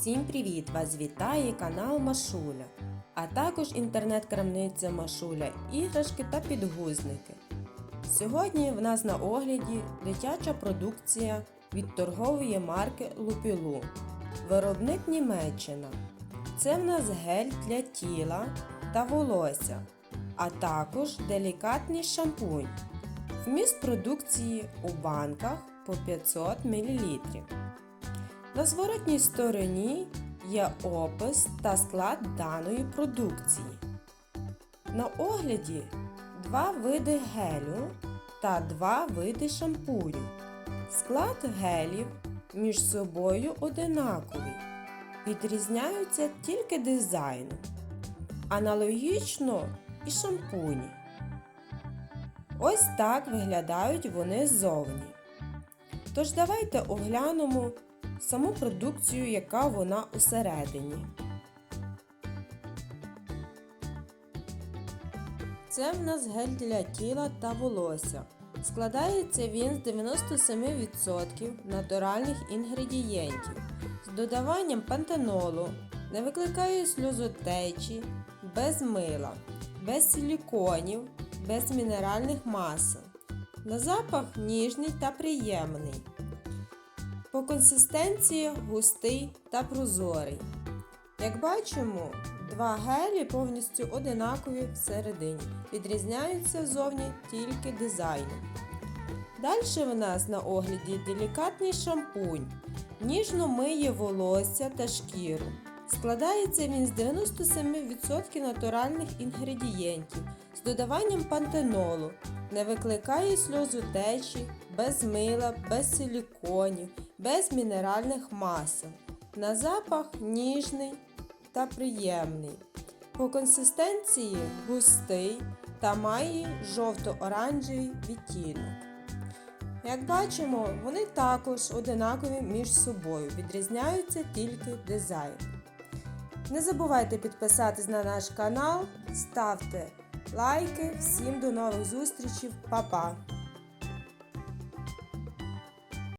Всім привіт! Вас вітає канал Машуля, а також інтернет-крамниця Машуля, іграшки та підгузники. Сьогодні в нас на огляді дитяча продукція від торгової марки Лупілу. Виробник Німеччина. Це в нас гель для тіла та волосся, а також делікатний шампунь. Вміст продукції у банках по 500 мл. На зворотній стороні є опис та склад даної продукції. На огляді два види гелю та два види шампуню. Склад гелів між собою одинаковий, відрізняються тільки дизайном. Аналогічно і шампуні. Ось так виглядають вони ззовні. Тож давайте оглянемо саму продукцію, яка вона усередині. Це в нас гель для тіла та волосся. Складається він з 97% натуральних інгредієнтів з додаванням пантенолу, не викликає сльозотечі, без мила, без силіконів, без мінеральних масел. На запах ніжний та приємний. По консистенції густий та прозорий. Як бачимо, два гелі повністю одинакові всередині, відрізняються зовні тільки дизайном. Далі в нас на огляді делікатний шампунь, ніжно миє волосся та шкіру. Складається він з 97% натуральних інгредієнтів з додаванням пантенолу, не викликає сльозотечі, без мила, без силіконів, без мінеральних масел. На запах ніжний та приємний. По консистенції густий та має жовто-оранжевий відтінок. Як бачимо, вони також одинакові між собою, відрізняються тільки дизайн. Не забувайте підписатись на наш канал, ставте лайки. Всім до нових зустрічей, Па-па!